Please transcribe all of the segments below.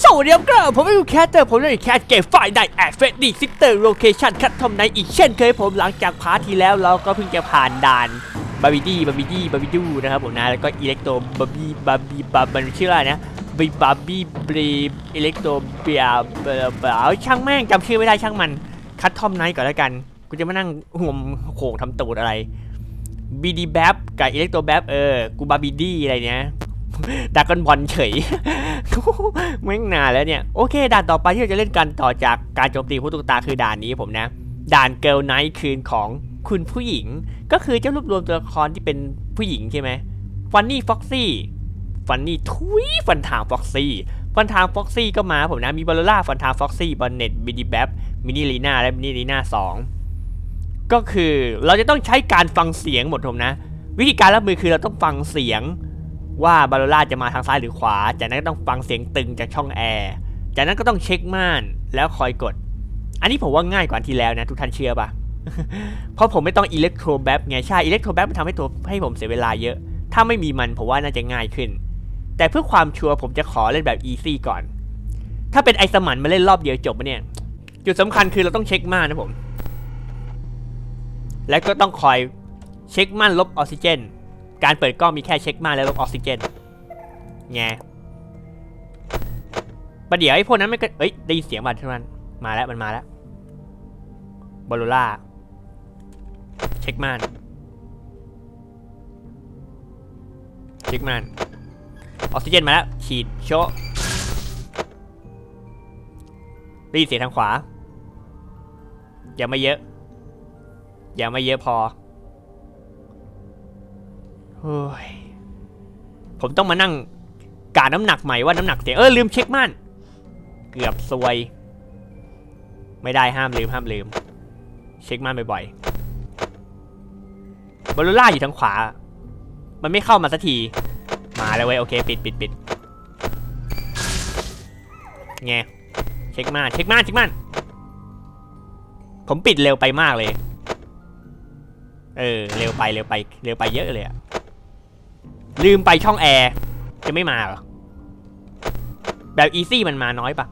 สวัสดีครับก็ผมไม่รู้แคสเตอร์ผมเล่นแคสเกมไฟได้แอดเฟดดี้ซิสเตอร์โลเคชั่นคัดทอมในอีกเช่นเคยผมหลังจากพาร์ทที่แล้วเราก็เพิ่งจะผ่านด่านบาร์บิดี้บาร์บิดี้บาร์บิดูนะครับผมนะแล้วก็อิเล็กโตบาร์บี้บาร์บี้บาร์มันชื่ออะไรนะบีบาร์บี้บรีอิเล็กโตเบียเบลเบลช่างแม่งจำชื่อไม่ได้ช่างมันคัดทอมไนท์ก่อนแล้วกันกูจะมานั่งห่วมโขงทำตูดอะไรบีดีแบฟกับอิเล็กโตแบฟเออกูบาร์บิดี้อะไรเนี้ย ดากอนบอลเฉยแม่งนานแล้วเนี่ย โอเค ด่านต่อไปที่เราจะเล่นกันต่อจากการโจมตีผู้ตุกตาคือด่านนี้ผมนะ ด่านเกิลไนท์คืนของคุณผู้หญิง ก็คือจะรวบรวมตัวละครที่เป็นผู้หญิงใช่ไหมฟันนี่ฟ็อกซี่ฟันนี่ทุยฟันทางฟ็อกซี่ฟันทางฟ็อกซี่ก็มาผมนะ มีบอลล่าฟันทางฟ็อกซี่บอลเน็ตบิดีแบฟมินิลีนาและมินิลีนาสองก็คือเราจะต้องใช้การฟังเสียงหมดผมนะ วิธีการรับมือคือเราต้องฟังเสียง ว่าบาโลล่าจะมาทางซ้ายหรือขวา จากนั้นก็ต้องฟังเสียงตึงจากช่องแอร์ จากนั้นก็ต้องเช็คม่านแล้วคอยกด อันนี้ผมว่าง่ายกว่าที่แล้วนะ ทุกท่านเชื่อปะเพราะผมไม่ต้องอิเล็กโทรแบฟไงใช่อิเล็กโทรแบฟมันทำให้ตัวให้ผมเสียเวลาเยอะ ถ้าไม่มีมันผมว่าน่าจะง่ายขึ้น แต่เพื่อความชัวร์ผมจะขอเล่นแบบอีซี่ก่อน ถ้าเป็นไอสมันมาเล่นรอบเดียวจบปะเนี่ย จุดสำคัญคือเราต้องเช็คม่านนะผม และก็ต้องคอยเช็คม่านลบออกซิเจน การเปิดกล้องมีแค่เช็คม่านและลบออกซิเจนไงประเดี๋ยวไอ้พวกนั้นไม่ก็เอ้ยได้ยินเสียงมาเท่านั้นมาแล้วมันมาแล้วบอลลูล่าเช็คม่านเช็คม่านออกซิเจนมาแล้วฉีดโชะได้ยินเสียงทางขวาอย่าไม่เยอะ อย่าไม่เยอะพอ เฮ้ย ผมต้องมานั่งกาน้ำหนักใหม่ว่าน้ำหนักเสียเออลืมเช็คม่าน เกือบซวย ไม่ได้ห้ามลืมห้ามลืม เช็คม่านบ่อยๆบอลลูล่าอยู่ทางขวา มันไม่เข้ามาสักที มาแล้วเว้ยโอเคปิดปิดปิดไงเช็คม่านเช็คม่านเช็คม่านผมปิดเร็วไปมากเลย เออ เร็วไปเร็วไป เร็วไปเยอะเลยอะ ลืมไปช่องแอร์จะไม่มาเหรอ แบบอีซี่มันมาน้อยปะ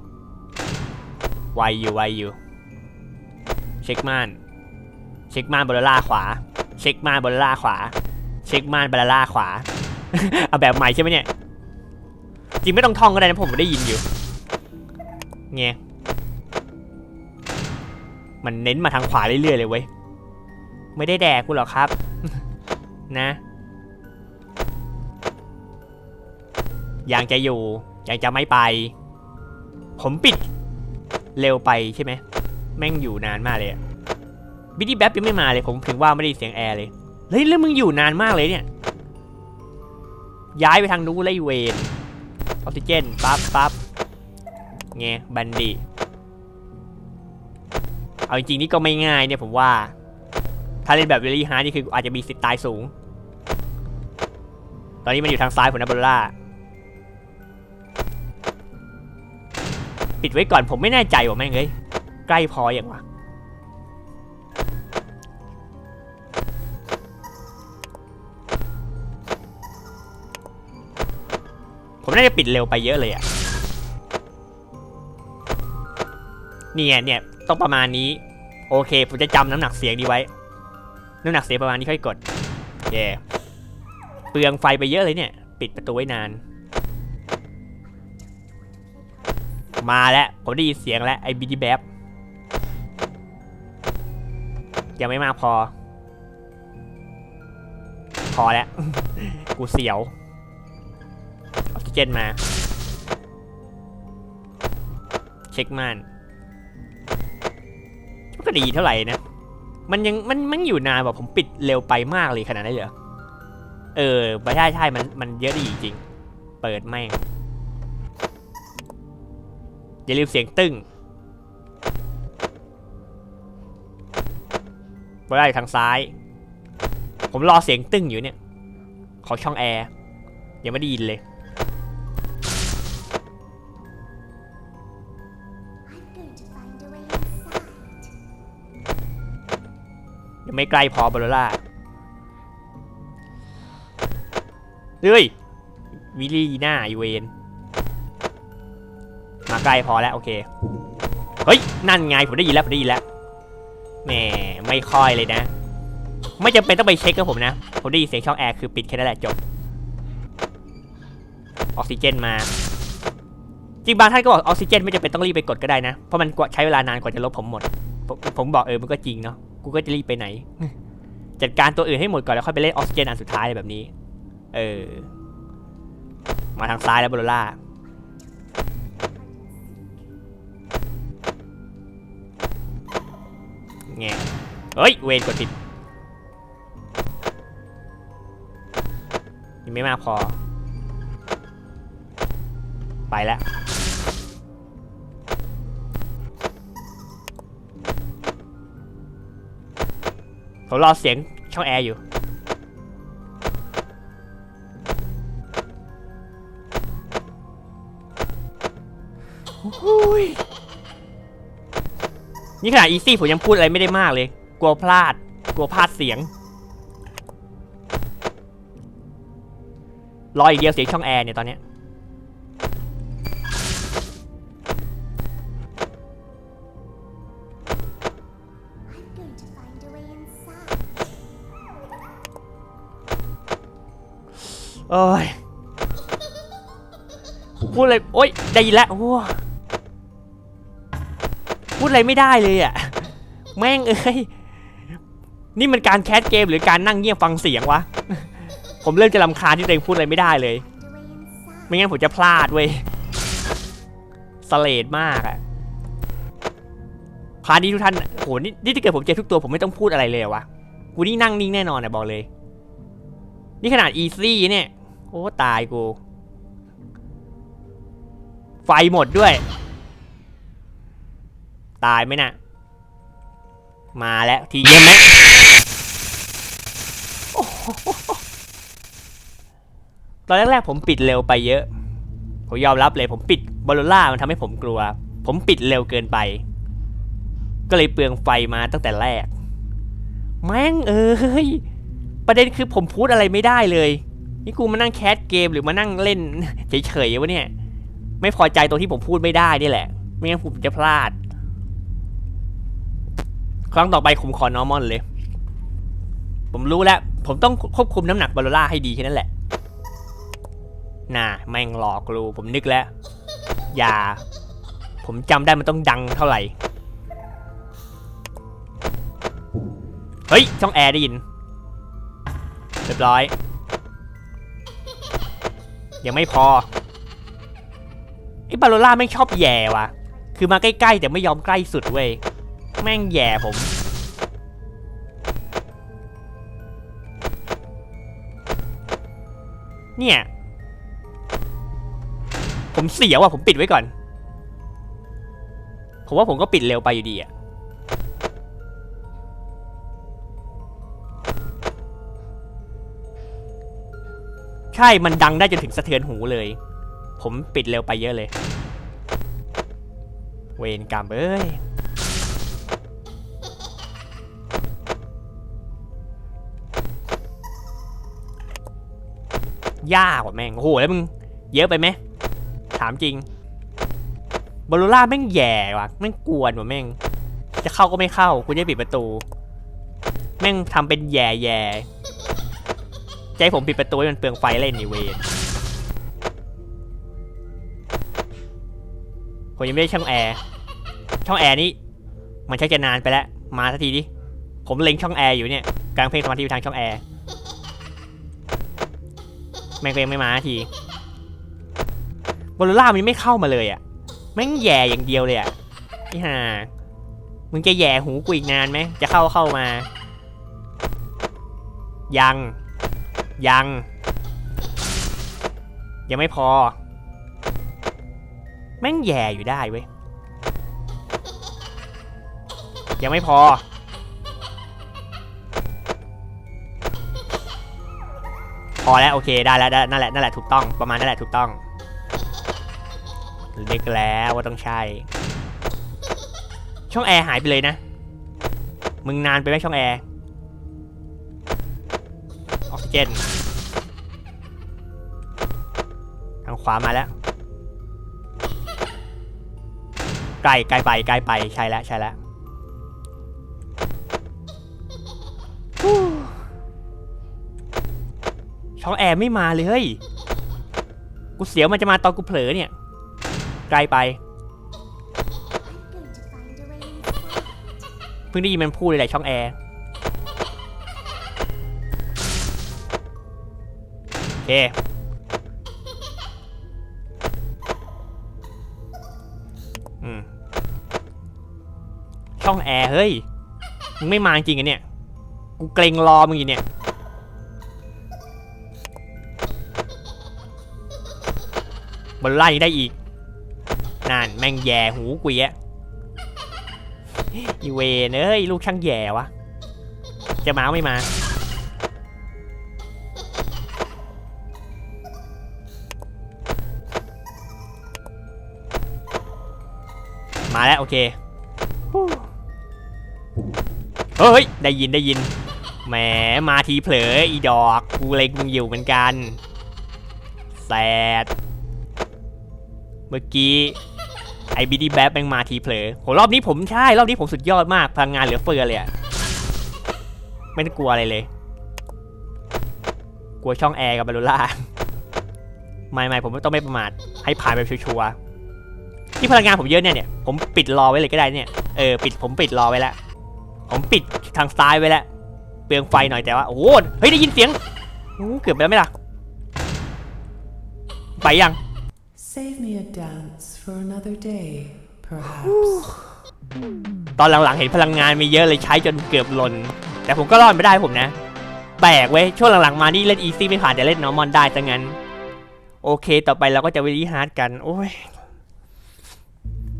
ไวอยู่ไวอยู่ เช็คม่าน เช็คม่านบอลล่าขวา เช็คม่านบอลล่าขวา เช็คม่านบอลล่าขวา เอาแบบใหม่ใช่ไหมเนี่ย จริงไม่ต้องท่องก็ได้นะผมได้ยินอยู่เงี้ยมันเน้นมาทางขวาเรื่อยๆเลยเว้ย ไม่ได้แดกกูหรอกครับ นะ ยังจะอยู่ ยังจะไม่ไป ผมปิด เร็วไปใช่ไหม แม่งอยู่นานมากเลยบิดดี้แบ๊บยังไม่มาเลย ผมถึงว่าไม่ได้เสียงแอร์เลย เฮ้ยแล้วมึงอยู่นานมากเลยเนี่ย ย้ายไปทางนู้นเลยเวนออกซิเจนปั๊บปั๊บเงี้ยบันดีเอาจริงๆนี่ก็ไม่ง่ายเนี่ยผมว่า ถ้าเล่นแบบเวลี่ฮาร์ดนี่คืออาจจะมีสิทธิ์ตายสูง ตอนนี้มันอยู่ทางซ้ายผมนะบอลล่า ปิดไว้ก่อนผมไม่แน่ใจว่าแม่งเอ้ยใกล้พออย่างวะผมน่าจะปิดเร็วไปเยอะเลยอะเนี่ยเนี่ยต้องประมาณนี้ โอเค ผมจะจำน้ำหนักเสียงดีไว้ น้ำหนักเสียงประมาณนี้ค่อยกดเย่เปลืองไฟไปเยอะเลยเนี่ย ปิดประตูไว้นาน มาแล้ว ผมได้ยินเสียงแล้ว ไอ้บิดีแบ๊บยังไม่มากพอ พอแล้ว กูเสียวออกซิเจนมา เช็คมันมันก็ดีเท่าไหร่นะ มันยังมันมันอยู่นานแบบผมปิดเร็วไปมากเลยขนาดนั้นเหรอ เออไม่ใช่ใช่มันมันเยอะดีจริง เปิดแม่ง อย่าลืมเสียงตึ้งไปได้ทางซ้าย ผมรอเสียงตึ้งอยู่เนี่ย ขอช่องแอร์ ยังไม่ได้ยินเลย ยังไม่ใกล้พอบอลล่าเฮ้ยวิลลี่หน้าอีเวน มาใกล้พอแล้วโอเค เฮ้ย นั่นไงผมได้ยินแล้วผมได้ยินแล้วแหมไม่ค่อยเลยนะ ไม่จำเป็นต้องไปเช็คกับผมนะ ผมได้ยินเสียงช่องแอร์คือปิดแค่นั้นแหละจบ ออกซิเจนมา จริงบางท่านก็บอกออกซิเจนไม่จำเป็นต้องรีบไปกดก็ได้นะ เพราะมันใช้เวลานานกว่าจะลบผมหมด ผมผมบอกเออมันก็จริงเนาะ กูก็จะรีบไปไหน จัดการตัวอื่นให้หมดก่อนแล้วค่อยไปเล่นออกซิเจนอันสุดท้ายแบบนี้ เออ มาทางซ้ายแล้วบโลล่า แงเฮ้ย เวนกดผิดยังไม่มากพอ ไปแล้วผมรอเสียงช่องแอร์อยู่ นี่ขนาดอีซี่ผมยังพูดอะไรไม่ได้มากเลย กลัวพลาด กลัวพลาดเสียง รออีกเดียวเสียงช่องแอร์เนี่ยตอนเนี้ยโอ้ยพูดอะไรโอ๊ยได้ยินแล้วโอ้ พูดอะไรไม่ได้เลยอะ แม่งเอ้ย นี่มันการแคสเกมหรือการนั่งเงียบฟังเสียงวะ ผมเริ่มจะรำคาญที่ตัวเองพูดอะไรไม่ได้เลย ไม่งั้นผมจะพลาดเว้ยสเลดมากอะพาร์ทนี้ทุกท่านโหนี่นี่ถ้าเกิดผมเจอทุกตัวผมไม่ต้องพูดอะไรเลยวะกูนี่นั่งนิ่งแน่นอนนะบอกเลย นี่ขนาดอีซี่เนี่ย โอ้ตายกู ไฟหมดด้วย ตายไหมน่ะ มาแล้วทีเยี่ยมไหมโอ้โหตอนแรกๆผมปิดเร็วไปเยอะ ผมยอมรับเลยผมปิดบอลลูล่ามันทำให้ผมกลัว ผมปิดเร็วเกินไป ก็เลยเปลืองไฟมาตั้งแต่แรก แม่งเอ้ยประเด็นคือผมพูดอะไรไม่ได้เลย นี่กูมานั่งแคสเกมหรือมานั่งเล่นเฉยๆวะเนี่ย ไม่พอใจตรงที่ผมพูดไม่ได้นี่แหละ ไม่งั้นผมจะพลาด ครั้งต่อไปผมขอนอร์มอนเลย ผมรู้แล้ว ผมต้องควบคุมน้ำหนักบอลลูล่าให้ดีแค่นั้นแหละ น่าแม่งหลอกลูผมนึกแล้ว อย่า ผมจำได้มันต้องดังเท่าไหร่ เฮ้ย ช่องแอร์ได้ยิน เรียบร้อย ยังไม่พอไอ้บาโลล่าแม่ชอบแย่ว่ะ คือมาใกล้ๆ แต่ไม่ยอมใกล้สุดเว้ย แม่งแย่ผม เนี่ย ผมเสียว่ะผมปิดไว้ก่อน ผมว่าผมก็ปิดเร็วไปอยู่ดีอะใช่ มันดังได้จนถึงสะเทือนหูเลย ผมปิดเร็วไปเยอะเลย เวรกรรมเอ้ย ยากกว่าแม่ง โอ้โห แล้วมึง เยอะไปไหม ถามจริงบอลลูล่าแม่งแย่ว่ะแม่งกวนว่ะแม่ง จะเข้าก็ไม่เข้ากูจะปิดประตู แม่งทำเป็นแย่แย่ใจผมปิดประตูให้มันเปลืองไฟเล่นนี่เวนผมยังไม่ได้ช่องแอร์ช่องแอร์นี้มันใช้จะนานไปแล้ว มาสักทีดิ ผมเล็งช่องแอร์อยู่เนี่ยกลางเพลงสมาธิอยู่ทางช่องแอร์ แม่งก็ยังไม่มาทีบอลลูล่ามันยังไม่เข้ามาเลยอะแม่งแย่อย่างเดียวเลยอะนี่ห่ามึงจะแย่หูกูอีกนานไหมจะเข้าเข้ามา ยัง ยัง ยังไม่พอ แม่งแย่อยู่ได้เว้ยยังไม่พอ อแล้วโอเคได้แล้วได้นั่นแหละนั่นแหละถูกต้องประมาณนั่นแหละถูกต้องเล็กแล้วว่าต้องใช่ ช่องแอร์หายไปเลยนะ มึงนานไปไหมช่องแอร์ออกซิเจนทางขวามาแล้วใกล้ใกล้ไปใกล้ไปใช่แล้วใช่แล้ว ช่องแอร์ไม่มาเลยเฮ้ย กูเสียวมันจะมาตอนกูเผลอเนี่ย ไกลไป เพิ่งได้ยินมันพูดเลยแหละช่องแอร์โอเคอืมช่องแอร์เฮ้ย มึงไม่มาจริงอะเนี่ย กูเกรงรอมึงอยู่เนี่ย บนไล่ได้อีกนั่นแม่งแย่หูกูแยะอีเวนเอ้ยลูกช่างแย่วะ จะมาไม่มา มาแล้ว โอเค เฮ้ย ได้ยินได้ยิน แหม มาทีเผลออีดอก กูเล็กมึงอยู่เหมือนกันแซด เมื่อกี้ไอ้บิดี้แบ๊บแม่งมาทีเผลอโหรอบนี้ผมใช่รอบนี้ผมสุดยอดมากพลังงานเหลือเฟือเลยอะไม่ต้องกลัวอะไรเลย กลัวช่องแอร์กับบาลูล่าไม่ไม่ผมต้องไม่ประมาทให้ผ่านแบบชัวร์ที่พลังงานผมเยอะเนี่ยเนี่ยผมปิดรอไว้เลยก็ได้เนี่ยเออปิดผมปิดรอไว้แล้วผมปิดทางซ้ายไว้แล้วเปลืองไฟหน่อยแต่ว่าโอ้โหเฮ้ยได้ยินเสียงโอ้เกือบไปแล้วไหมล่ะไปยัง Save me a dance for another day, perhaps. ตอนหลังๆ เห็นพลังงานมีเยอะเลยใช้จนเกือบหล่น แต่ผมก็รอดไม่ได้ผมนะ แปลกเว้ย ช่วงหลังๆ มานี่เล่นอีซี่ไม่ผ่านแต่เล่นนอร์มอนได้ซะงั้น โอเค ต่อไปเราก็จะวิลีฮาร์ดกัน โอ้ย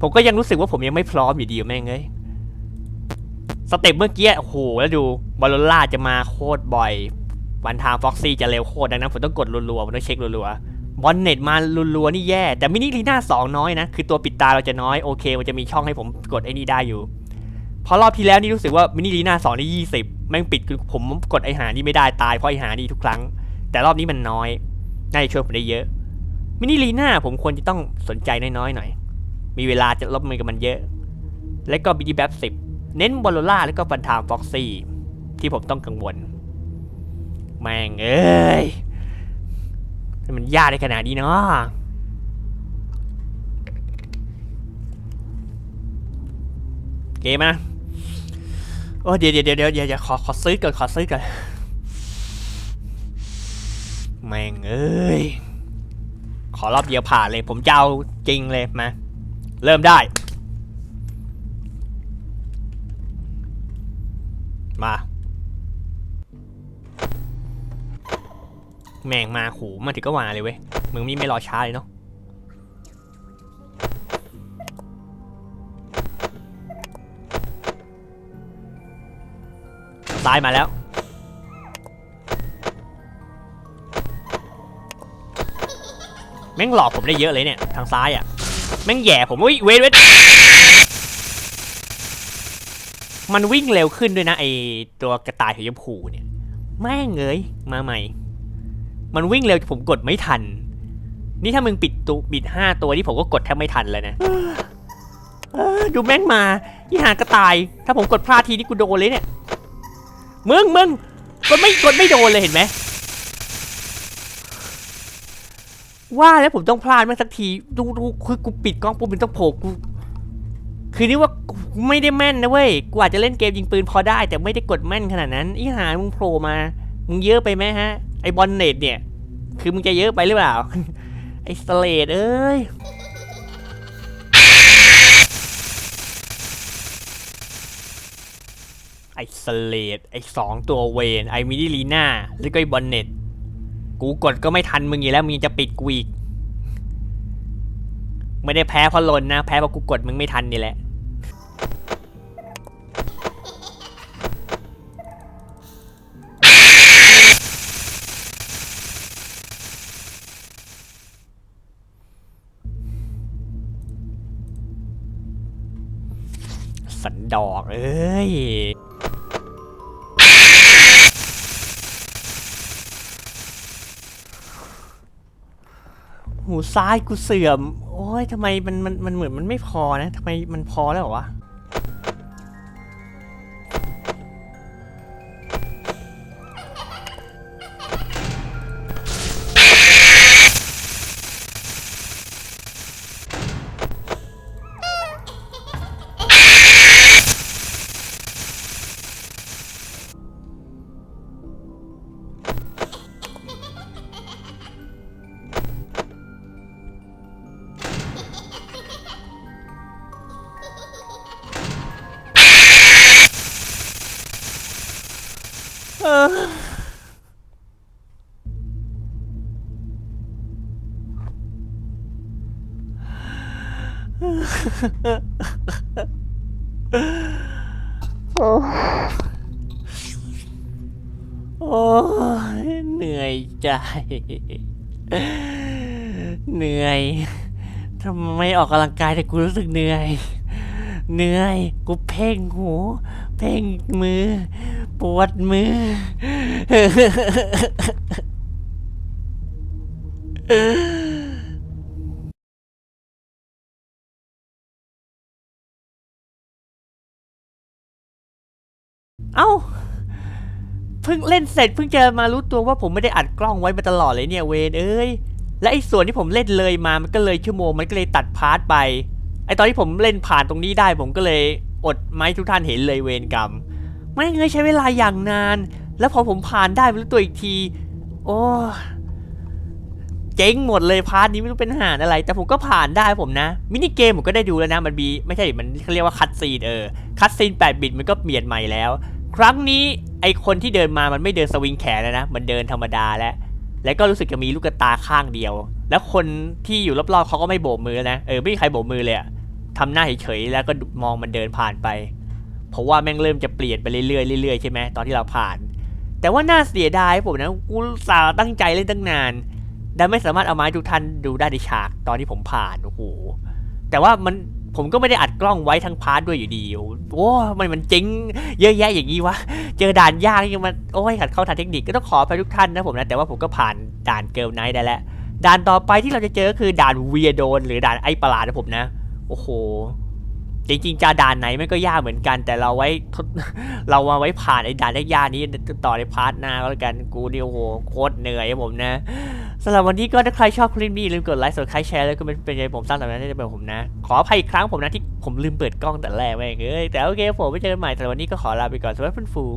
ผมก็ยังรู้สึกว่าผมยังไม่พร้อมอยู่ดีแม่งเอ้ยสเต็ปเมื่อกี้ โอ้โห แล้วดูบอลลล่าจะมาโคตรบ่อย วันทางฟ็อกซี่จะเร็วโคตรดังนั้นผมต้องกดรัวๆผมต้องเช็ครัวๆ บอลเน็ตมารัวๆนี่แย่ แต่มินิลีน่าสองน้อยนะ คือตัวปิดตาเราจะน้อย โอเค มันจะมีช่องให้ผมกดไอ้นี่ได้อยู่พราะรอบที่แล้วนี่รู้สึกว่ามินิลีน่าสองนี่ยี่สิบแม่งปิดคือผมกดไอหานี่ไม่ได้ตายเพราะไอหานี่ทุกครั้ง แต่รอบนี้มันน้อย น่าจะช่วยผมได้เยอะ มินิลีน่าผมควรจะต้องสนใจน้อยๆหน่อย มีเวลาจะลบมือกับมันเยอะ และก็บิดีแบบสิบเน้นบอลโลล่าแล้วก็ฟันทามฟ็อกซี่ที่ผมต้องกังวล แม่งเอ้ย มมันยากได้ขนาดนี้เนาะเกมนะโอ้เดี๋ยวเดี๋ยวเดี๋ยวเดี๋ยวเดี๋ยวขอขอซื้อก่อนขอซื้อก่อนแม่งเอ้ยขอรอบเดียวผ่านเลยผมจะเอาจริงเลยมาเริ่มได้ มา แม่งมาหูมาถึงก็มาเลยเว้ยมึงนี่ไม่รอช้าเลยเนาะซ้ายมาแล้ว แม่งหลอกผมได้เยอะเลยเนี่ย ทางซ้ายอะ แม่งแย่ผมอุ้ยเวทเวทมันวิ่งเร็วขึ้นด้วยนะไอตัวกระต่ายสีชมพูเนี่ย แม่งเอ้ยมาใหม่ มันวิ่งเร็วผมกดไม่ทัน นี่ถ้ามึงปิดตัวปิดห้าตัวนี่ผมก็กดแทบไม่ทันเลยนะดูแม่งมายี่หากระต่าย ถ้าผมกดพลาดทีนี่กูโดนเลยเนี่ย มึงมึงกดไม่กดไม่โดนเลยเห็นไหมว่าแล้วผมต้องพลาดมันสักทีดูดูคือกูปิดกล้องปุ๊บมันต้องโผล่กู คือนี่ว่าไม่ได้แม่นนะเว้ย กูอาจจะเล่นเกมยิงปืนพอได้ แต่ไม่ได้กดแม่นขนาดนั้นอีหามึงโผล่มา มึงเยอะไปไหมฮะ ไอบอลเนตเนี่ย คือมึงจะเยอะไปหรือเปล่า ไอสเลดเอ้ยไอสเลดไอสองตัวเวนไอมินิลีน่าแล้วก็ไอบอลเนตกูกดก็ไม่ทันมึงอยู่แล้วมึงจะปิดกูอีก ไม่ได้แพ้เพราะลนนะ แพ้เพราะกูกดมึงไม่ทันนี่แหละ ดอกเอ้ยหูซ้ายกูเสื่อม โอ้ยทำไมมันมันมันเหมือนมันไม่พอนะทำไมมันพอแล้วหรอวะ โอ้โอ้ยเหนื่อยใจ เหนื่อยทำไมออกกำลังกายแต่กูรู้สึกเหนื่อย เหนื่อย กูเพ่งหู เพ่งมือ ปวดมือ เอ้าเพิ่งเล่นเสร็จเพิ่งจะมารู้ตัวว่าผมไม่ได้อัดกล้องไว้มาตลอดเลยเนี่ยเวนเอ้ยและไอ้ส่วนที่ผมเล่นเลยมามันก็เลยชั่วโมงมันก็เลยตัดพาร์ทไปไอตอนที่ผมเล่นผ่านตรงนี้ได้ ผมก็เลยอดไม้ทุกท่านเห็นเลยเวรกรรมไม่เงยใช้เวลาอย่างนาน แล้วพอผมผ่านได้ไม่รู้ตัวอีกที โอ้เจ๊งหมดเลยพาร์ทนี้ไม่รู้เป็นหานอะไร แต่ผมก็ผ่านได้ผมนะ มินิเกมผมก็ได้ดูแล้วนะ มันมีไม่ใช่มันเขาเรียกว่าคัตซีนเออคัตซีน8บิตมันก็เปลี่ยนใหม่แล้ว ครั้งนี้ไอคนที่เดินมามันไม่เดินสวิงแขนแล้วนะ มันเดินธรรมดาแล้ว แล้วก็รู้สึกจะมีลูกตาข้างเดียว แล้วคนที่อยู่รอบๆเขาก็ไม่โบกมือนะ เออไม่มีใครโบกมือเลยอะทำหน้าเฉยๆแล้วก็มองมันเดินผ่านไป เพราะว่าแม่งเริ่มจะเปลี่ยนไปเรื่อยๆเรื่อยๆใช่ไหมตอนที่เราผ่าน แต่ว่าน่าเสียดายผมนะกูสาห์ตั้งใจเล่นตั้งนานแต่ไม่สามารถเอาไม้ทุกท่านดูได้ในฉากตอนที่ผมผ่านโอ้โหแต่ว่ามัน ผมก็ไม่ได้อัดกล้องไว้ทั้งพาร์ทด้วยอยู่ดี โอ้มันมันเจ๊งเยอะแยะอย่างนี้วะ เจอด่านยากยังมันโอ้ยขัดเข้าทางเทคนิคก็ต้องขอไปทุกท่านนะผมนะ แต่ว่าผมก็ผ่านด่านเกิลไนท์ได้แล้ว ด่านต่อไปที่เราจะเจอก็คือด่านเวียโดน หรือด่านไอ้ประหลาดนะผมนะ โอ้โห จริงๆจะด่านไหนมันก็ยากเหมือนกัน แต่เราไว้เรามาไว้ผ่านไอ้ด่านยากๆนี้ต่อในพาร์ทหน้าก็แล้วกันกูนี่โอ้โหโคตรเหนื่อยผมนะสำหรับวันนี้ก็ถ้าใครชอบคลิปนี้ลืมกดไลค์สดใครแชร์แล้วก็เป็นเป็นใจผมสร้างแบบนั้นได้เป็นผมนะ ขออภัยอีกครั้งผมนะที่ผมลืมเปิดกล้องแต่แรกไม่เอ้ยแต่โอเคผมไปเจอกันใหม่แต่วันนี้ก็ขอลาไปก่อนสวัสดีเพื่อนฝูง